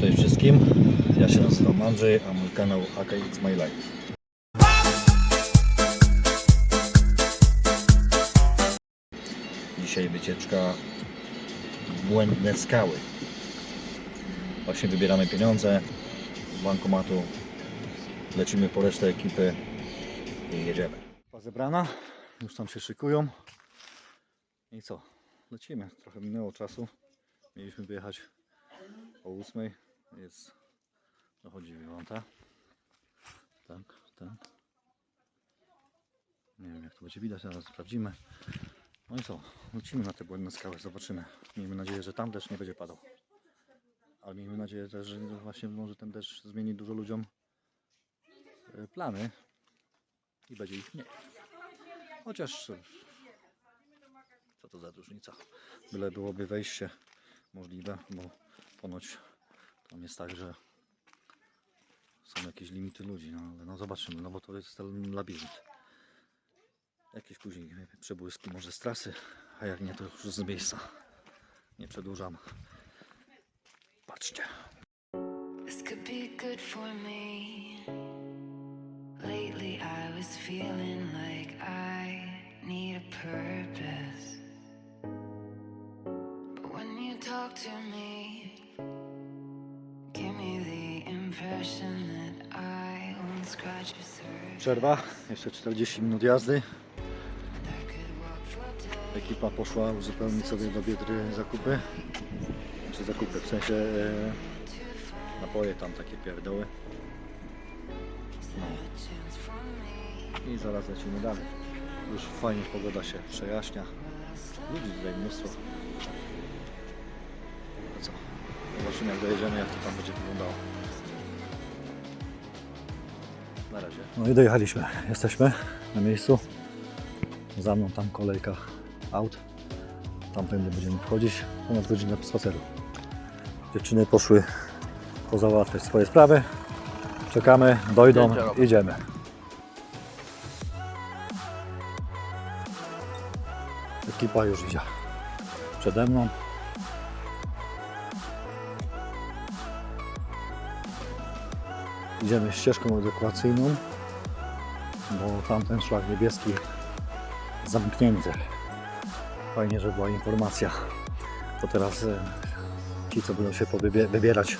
Cześć wszystkim, ja się nazywam Andrzej, a mój kanał AKX My Life. Dzisiaj wycieczka błędne skały. Właśnie wybieramy pieniądze z bankomatu, lecimy po resztę ekipy i jedziemy. Zebrana, już tam się szykują. I co? Lecimy. Trochę minęło czasu. Mieliśmy wyjechać o 8. Jest. Dochodzi dziewiąta. Tak, tak. Nie wiem jak to będzie widać, zaraz sprawdzimy. No i co? Lecimy na te błędne skały, zobaczymy. Miejmy nadzieję, że tam deszcz nie będzie padał. Ale miejmy nadzieję też, że właśnie może ten deszcz zmieni dużo ludziom e, plany i będzie ich mniej. Chociaż co to za różnica? Byle byłoby wejście możliwe, bo ponoć tam jest tak, że są jakieś limity ludzi, no ale no zobaczymy, no bo to jest ten labirynt. Jakieś później przebłyski może z trasy, a jak nie to już z miejsca. Nie przedłużam. Patrzcie. This could be good for me. Lately, I was feeling like I need a purpose. But when you talk to me, Przerwa, jeszcze 40 minut jazdy. Ekipa poszła uzupełnić sobie do Biedry zakupy. Czy zakupy, w sensie e, napoje tam takie pierdoły. No. I zaraz lecimy dalej. Już fajnie pogoda się przejaśnia. Ludzi tutaj mnóstwo. No co? Zobaczymy jak dojedziemy, jak to tam będzie wyglądało. Razie. No i dojechaliśmy. Jesteśmy na miejscu. Za mną tam kolejka aut. Tamtędy będziemy wchodzić. Ponad godzinę spaceru. Dziewczyny poszły pozałatwiać swoje sprawy. Czekamy, dojdą, idziemy. Ekipa już idzie przede mną. Idziemy ścieżką ewakuacyjną, bo tamten szlak niebieski zamknięty. Fajnie, że była informacja. To teraz e, ci, co będą się wybierać,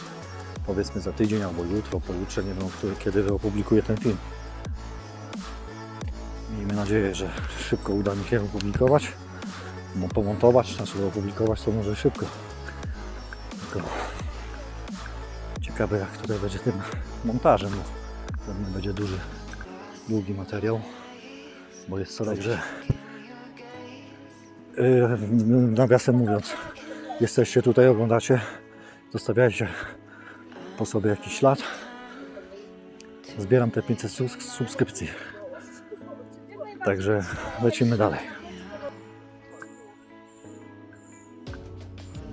powiedzmy za tydzień albo jutro, pojutrze, nie wiem, kiedy opublikuję ten film. Miejmy nadzieję, że szybko uda mi się opublikować. Bo pomontować, znaczy opublikować to może szybko. Tylko ciekawe jak tutaj będzie tym montażem, bo pewnie będzie duży, długi materiał, bo jest coraz że yy, nawiasem mówiąc, jesteście tutaj, oglądacie, zostawiajcie po sobie jakiś ślad. Zbieram te 500 subs- subskrypcji. Także lecimy dalej.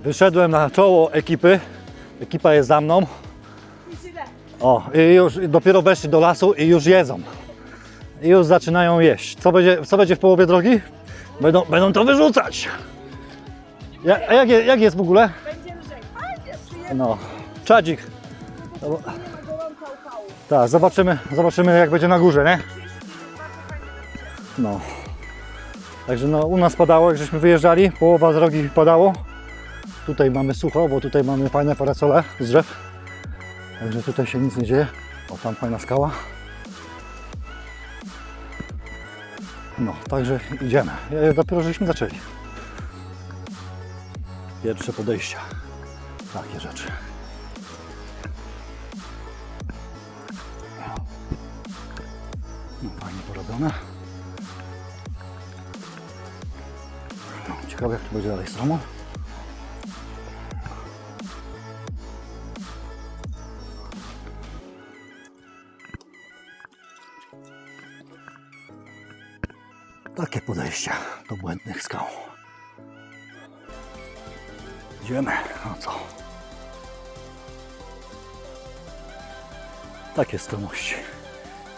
Wyszedłem na czoło ekipy. Ekipa jest za mną. O, i już dopiero weszli do lasu i już jedzą. I już zaczynają jeść. Co będzie, co będzie w połowie drogi? Będą, będą to wyrzucać. Ja, a jak, je- jak jest w ogóle? Będzie lżej. No, czadzik. Tak, zobaczymy, zobaczymy jak będzie na górze, nie? No. Także no, u nas padało, jak żeśmy wyjeżdżali, połowa drogi padało. Tutaj mamy sucho, bo tutaj mamy fajne parasole z drzew. Także tutaj się nic nie dzieje. O, tam fajna skała. No, także idziemy. Dopiero żeśmy zaczęli. Pierwsze podejścia. Takie rzeczy. No, fajnie porobione. No, ciekawe jak to będzie dalej stromo. Takie podejście do błędnych skał. Idziemy, no co? Takie stromości.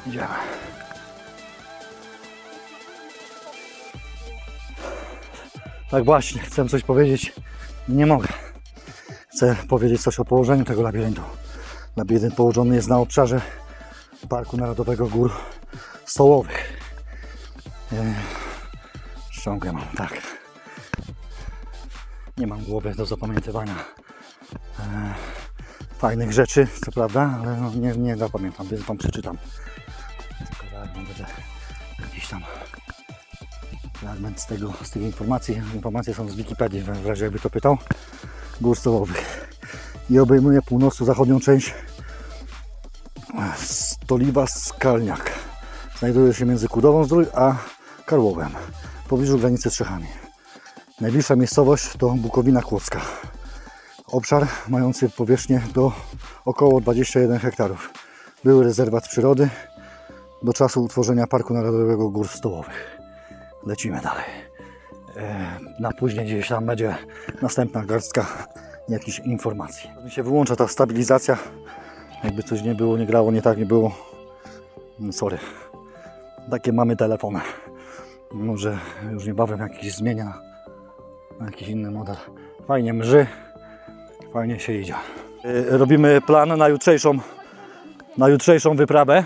Idziemy. Tak właśnie, chcę coś powiedzieć. Nie mogę. chcę powiedzieć coś o położeniu tego labiryntu. Labirynt położony jest na obszarze Parku Narodowego Gór Stołowych. Ściągę mam, tak. Nie mam głowy do zapamiętywania e, fajnych rzeczy, co prawda, ale no nie, nie zapamiętam, więc Wam przeczytam. Mam będę jakiś tam fragment z, tego, z tych informacji. Informacje są z Wikipedii, w razie jakby to pytał. Gór stołowych. I obejmuje północno-zachodnią część Stoliwa Skalniak. Znajduje się między Kudową Zdrój a Karłowem, pobliżu granicy z Czechami. Najbliższa miejscowość to Bukowina Kłodzka. Obszar mający powierzchnię do około 21 hektarów. Był rezerwat przyrody do czasu utworzenia Parku Narodowego Gór Stołowych. Lecimy dalej. E, Na później gdzieś tam będzie następna garstka jakichś informacji. Mi się wyłącza ta stabilizacja. Jakby coś nie było, nie grało, nie tak, nie było. No sorry. Takie mamy telefony. Może już niebawem jakiś zmienię na, na jakiś inny model. Fajnie mrzy. Fajnie się idzie. E, Robimy plan na jutrzejszą, na jutrzejszą wyprawę.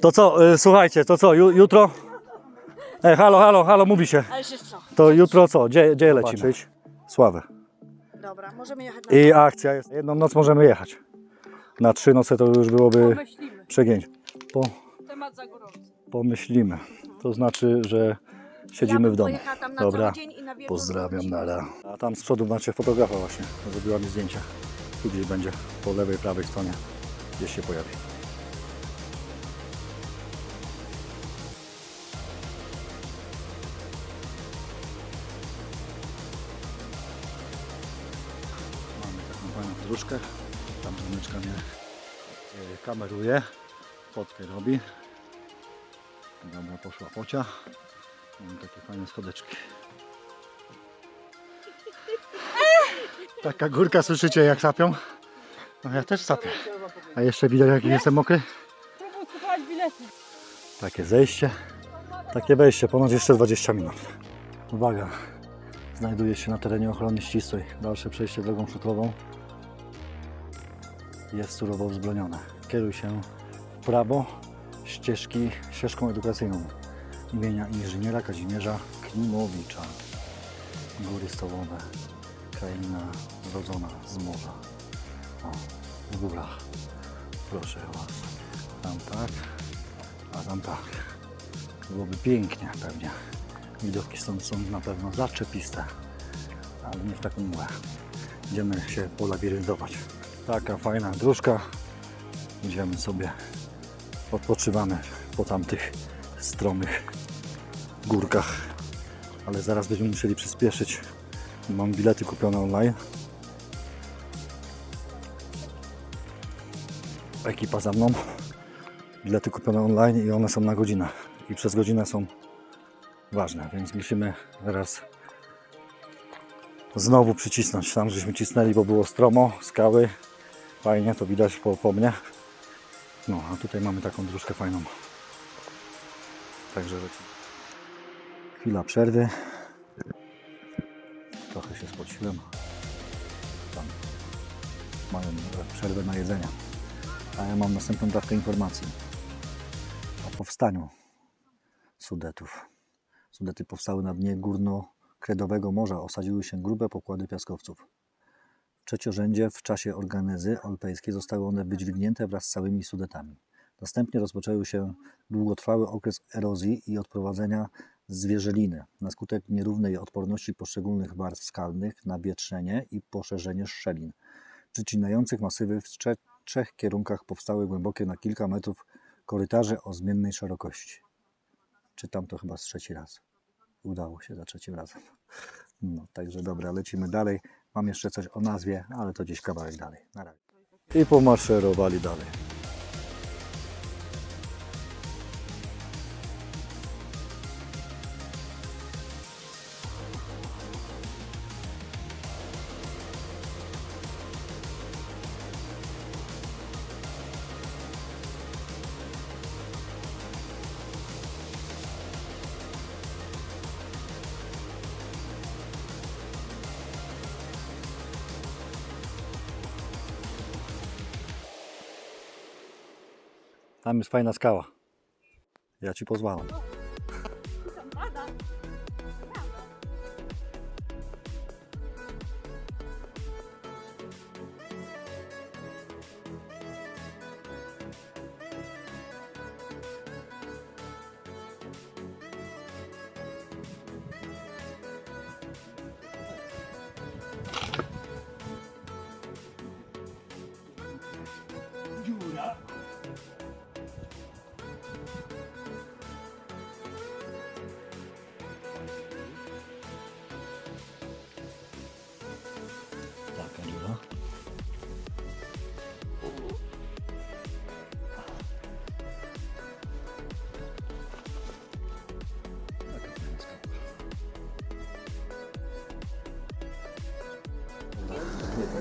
To co, e, słuchajcie, to co, ju, jutro? E, halo, halo, halo, mówi się. Ale się co? To jutro co? Gdzie, gdzie lecimy? Sławę. Dobra, możemy jechać na I akcja jest. Jedną noc możemy jechać. Na trzy noce to już byłoby Pomyślimy. przegięcie. Po, Temat za gorący. pomyślimy. To znaczy, że siedzimy w domu. Pojechała tam na Dobra. cały dzień i na wieczór Pozdrawiam, nara. A tam z przodu macie fotografa właśnie. Zrobiła mi zdjęcia. Tu gdzieś będzie, po lewej, prawej stronie. Gdzieś się pojawi. Mamy taką fajną dróżkę. Tam żoneczka mnie e, kameruje. Fotkę robi. Dobra, poszła pocia. Mamy takie fajne schodeczki. Taka górka, słyszycie jak sapią? No ja też sapię. A jeszcze widać jak jestem mokry? Takie zejście. Takie wejście, ponad jeszcze 20 minut. Uwaga, znajduje się na terenie ochrony ścisłej. Dalsze przejście drogą szutrową jest surowo wzbronione. Kieruj się w prawo ścieżki, ścieżką edukacyjną imienia inżyniera Kazimierza Klimowicza. Góry stołowe, kraina zrodzona z morza. O, w górach. Proszę Was. Tam tak, a tam tak. Byłoby pięknie pewnie. Widoki stąd są na pewno zaczepiste, ale nie w taką mgłę. Idziemy się polabiryntować. Taka fajna dróżka. Idziemy sobie, odpoczywamy po tamtych stromych górkach. Ale zaraz będziemy musieli przyspieszyć. Mam bilety kupione online. Ekipa za mną bilety kupione online i one są na godzinę. I przez godzinę są ważne, więc musimy teraz znowu przycisnąć. Tam żeśmy cisnęli, bo było stromo, skały. Fajnie, to widać po, po mnie. No, a tutaj mamy taką dróżkę fajną. Także. Chwila przerwy. Trochę się spociłem. Tam mają przerwę na jedzenie. A ja mam następną dawkę informacji o powstaniu Sudetów. Sudety powstały na dnie górno-kredowego morza, osadziły się grube pokłady piaskowców. Trzeciorzędzie w czasie organezy alpejskiej zostały one wydźwignięte wraz z całymi Sudetami. Następnie rozpoczął się długotrwały okres erozji i odprowadzenia zwierzeliny na skutek nierównej odporności poszczególnych warstw skalnych na wietrzenie i poszerzenie szczelin przycinających masywy w trzech, trzech kierunkach powstały głębokie na kilka metrów korytarze o zmiennej szerokości. Czytam to chyba z trzeci raz. Udało się za trzecim razem. No, także dobra, lecimy dalej. Mam jeszcze coś o nazwie, ale to gdzieś kawałek dalej. I pomaszerowali dalej. Tam jest fajna skała. Ja ci pozwalam. Taka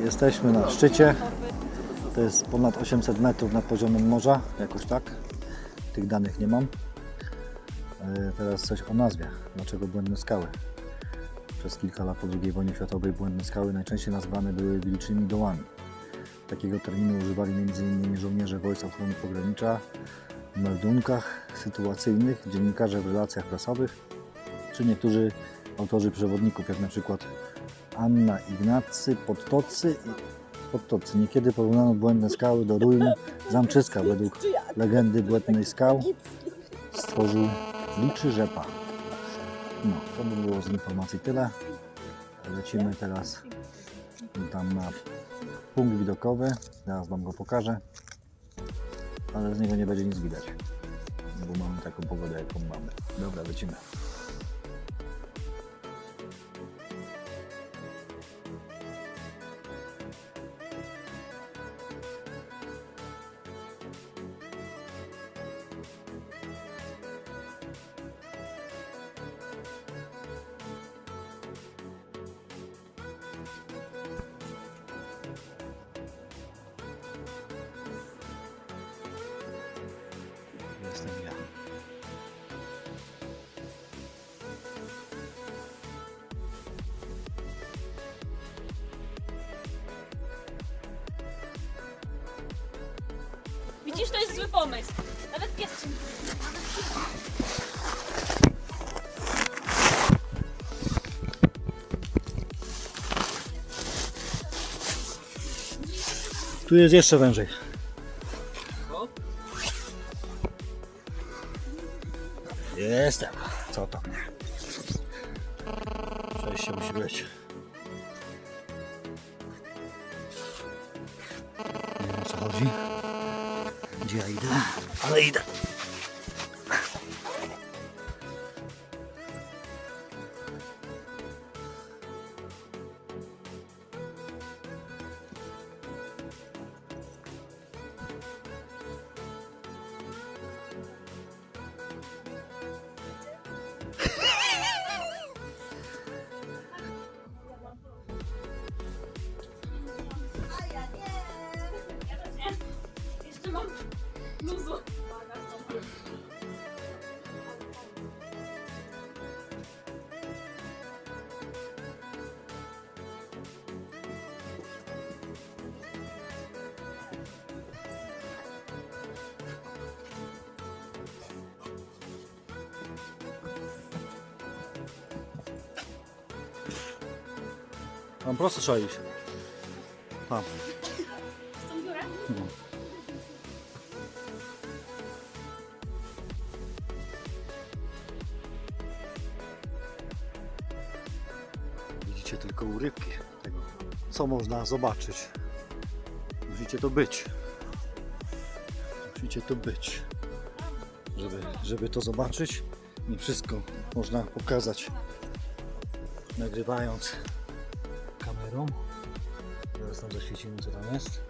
Jesteśmy na szczycie. To jest ponad 800 metrów nad poziomem morza, jakoś tak. Tych danych nie mam. E, Teraz coś o nazwie. Dlaczego błędne skały? Przez kilka lat po II wojnie światowej błędne skały najczęściej nazywane były wilczymi dołami. Takiego terminu używali m.in. żołnierze Wojsk Ochrony Pogranicza w meldunkach sytuacyjnych, dziennikarze w relacjach prasowych, czy niektórzy autorzy przewodników, jak na przykład Anna Ignacy Podtocy Podtocy. Niekiedy porównano błędne skały do ruin Zamczyska. Według legendy błędnej skał stworzył liczy rzepa. No, to by było z informacji tyle. Lecimy teraz tam na punkt widokowy. Zaraz Wam go pokażę. Ale z niego nie będzie nic widać. Bo mamy taką pogodę, jaką mamy. Dobra, lecimy. Widzisz, to jest zły pomysł. Nawet pies się nie Tu jest jeszcze wężej. Jestem. Co to mnie? Przejście musi być. Nie wiem co chodzi. Gdzie ja idę? Ale idę. Jeszcze Mam prosto trzeba iść. Tam. Widzicie tylko urywki tego, co można zobaczyć. Musicie to być. Musicie to być. Żeby, żeby to zobaczyć, nie wszystko można pokazać nagrywając kamerą. Zaraz tam zaświecimy co tam jest.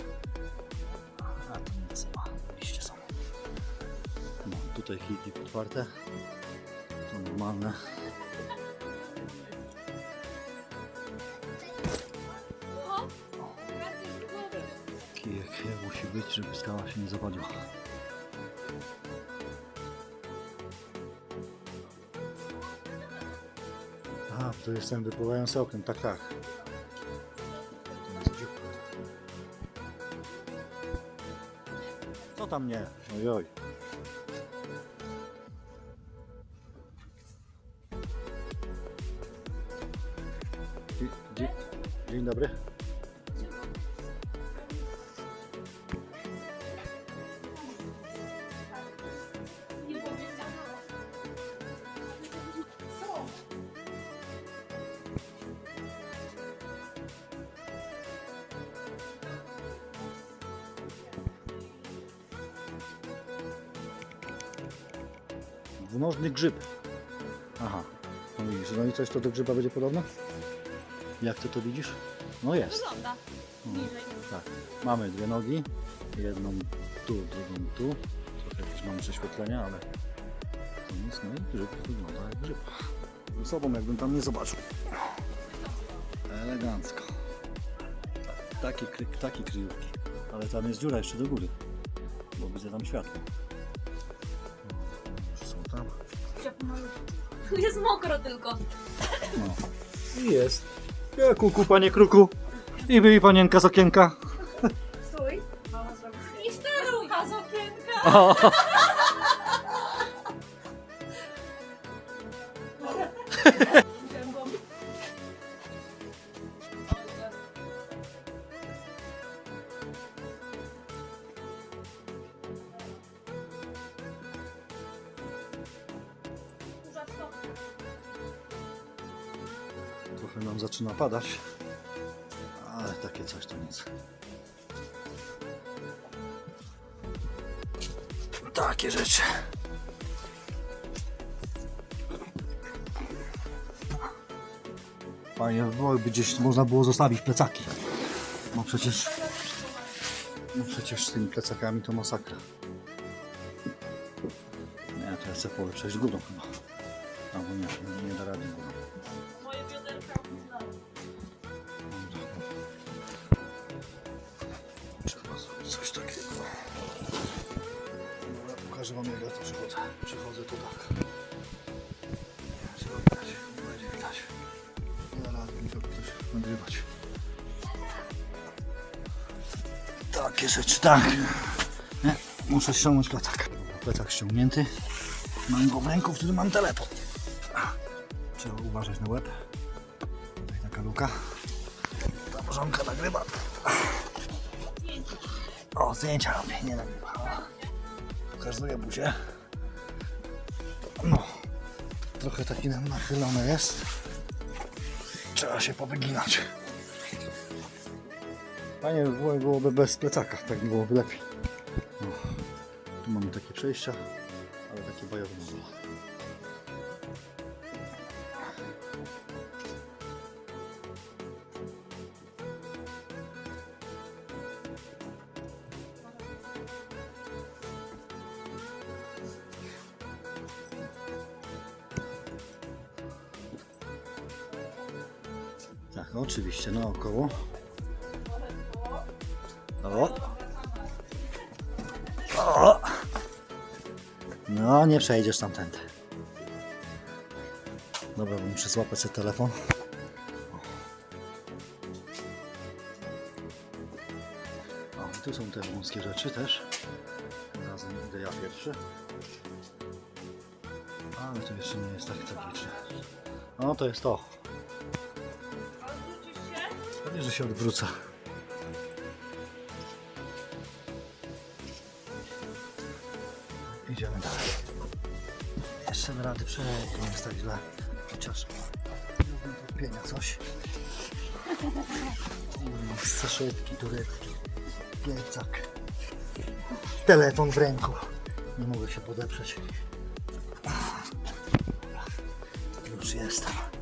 A tu nic nie ma, liście są. No, tutaj kijki otwarte. To normalne. Kijek musi być, żeby skała się nie zawaliła. A, to jest ten wypływający oknem, tak, tak. Złota mnie. Ojoj. Dzień dobry. Dwunożny grzyb. Aha. No widzisz, no i coś to do grzyba będzie podobne? Jak ty to widzisz? No jest. Wygląda. No, Niżej. tak. Mamy dwie nogi. Jedną tu, drugą tu. Trochę jakieś mamy prześwietlenia, ale to nic. No i grzyb wygląda jak grzyb. Ze sobą jakbym tam nie zobaczył. Elegancko. Tak, Takie, kry- takie kryjówki. Ale tam jest dziura jeszcze do góry. Bo widzę tam światło. Tu jest mokro tylko. No. I jest. Ja kuku, panie kruku. I wy, panienka z okienka. Stój. I starucha z okienka. Trochę nam zaczyna padać. Ale takie coś to nic. Takie rzeczy. Fajnie by by gdzieś można było zostawić plecaki. No przecież... No przecież z tymi plecakami to masakra. Nie, to ja chcę pole przejść górą chyba. Przychodzę tu tak. Nie, trzeba widać, nie da rady mi to coś. Takie rzeczy, tak. Nie, muszę ściągnąć plecak. Plecak ściągnięty. Mam go w ręku, w którym mam telefon. Trzeba uważać na łeb. Tutaj taka luka. Ta bożonka nagrywa. O, zdjęcia robię, nie nagrywa. Pokazuję buzię. Trochę taki nachylone jest. Trzeba się powyginać. Fajnie by było, byłoby bez plecaka, tak byłoby lepiej. Tu mamy takie przejścia, ale takie bojowe Tak, oczywiście, naokoło. O! O! No, nie przejdziesz tamtędy. Dobra, bo muszę złapać sobie telefon. O, tu są te wąskie rzeczy też. Razem idę ja pierwszy. Ale to jeszcze nie jest tak tragiczne. No, to jest to. Pewnie, że się odwrócę. Idziemy dalej. Jeszcze my rady przejść, nie jest tak źle. Chociaż nie trpienia coś. Mm, Saszetki, torebki, plecak, telefon w ręku. Nie mogę się podeprzeć. Już jestem.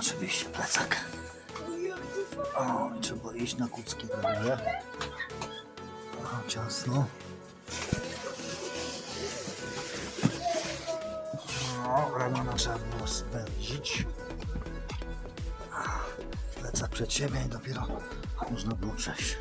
Oczywiście plecak. O, trzeba iść na kucki prawie. O, ciasno. No, ramiona trzeba było zwęzić. Plecak przed siebie i dopiero można było przejść.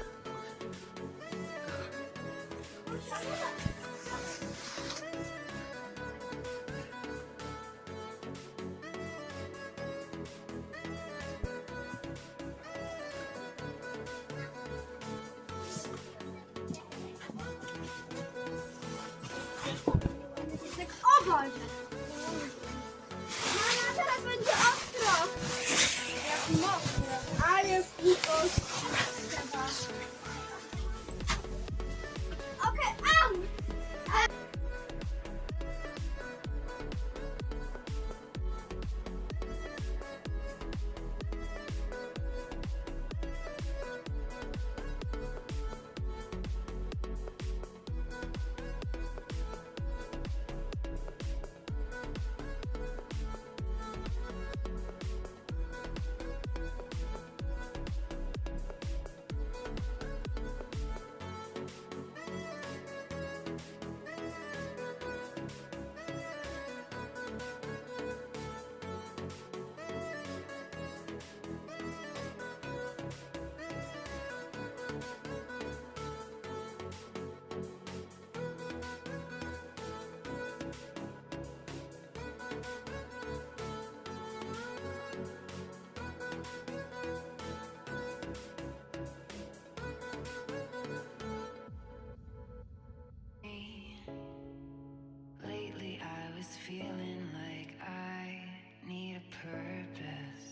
Was feeling like I need a purpose.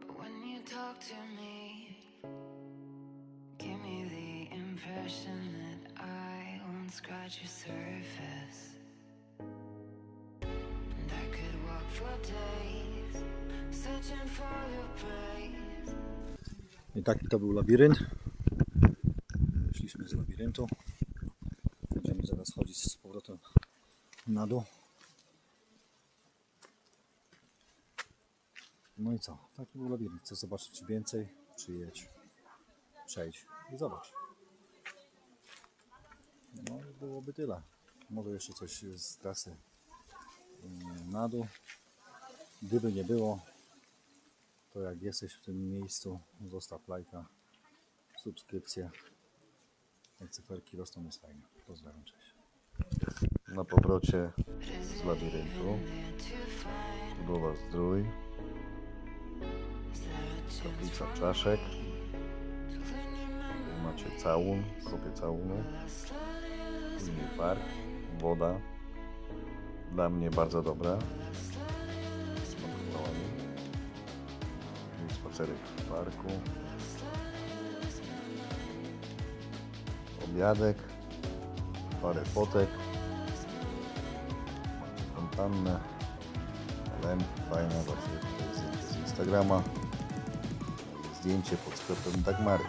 But when you talk to me, give me the impression that I won't scratch your surface. And I could walk for days, searching for your praise. I taki to był labirynt. Wyszliśmy z labiryntu. Będziemy zaraz chodzić z powrotem na dół. No i co? Taki był labirynt. Chcesz zobaczyć więcej? Przyjedź, przejdź i zobacz. No i byłoby tyle. Może jeszcze coś z trasy mm, na dół. Gdyby nie było, to jak jesteś w tym miejscu, zostaw lajka, subskrypcję. Jak cyferki rosną, jest fajnie. Pozdrawiam, cześć. Na powrocie z labiryntu. Budowa zdrój. Kaplica czaszek. Macie całun, kopie całunu. Później park, woda. Dla mnie bardzo dobra. Smakowała spacerek w parku. Obiadek. Parę fotek. Fontannę. Lem, fajna właśnie. To z Instagrama. Zdjęcie pod sklepem Dagmary.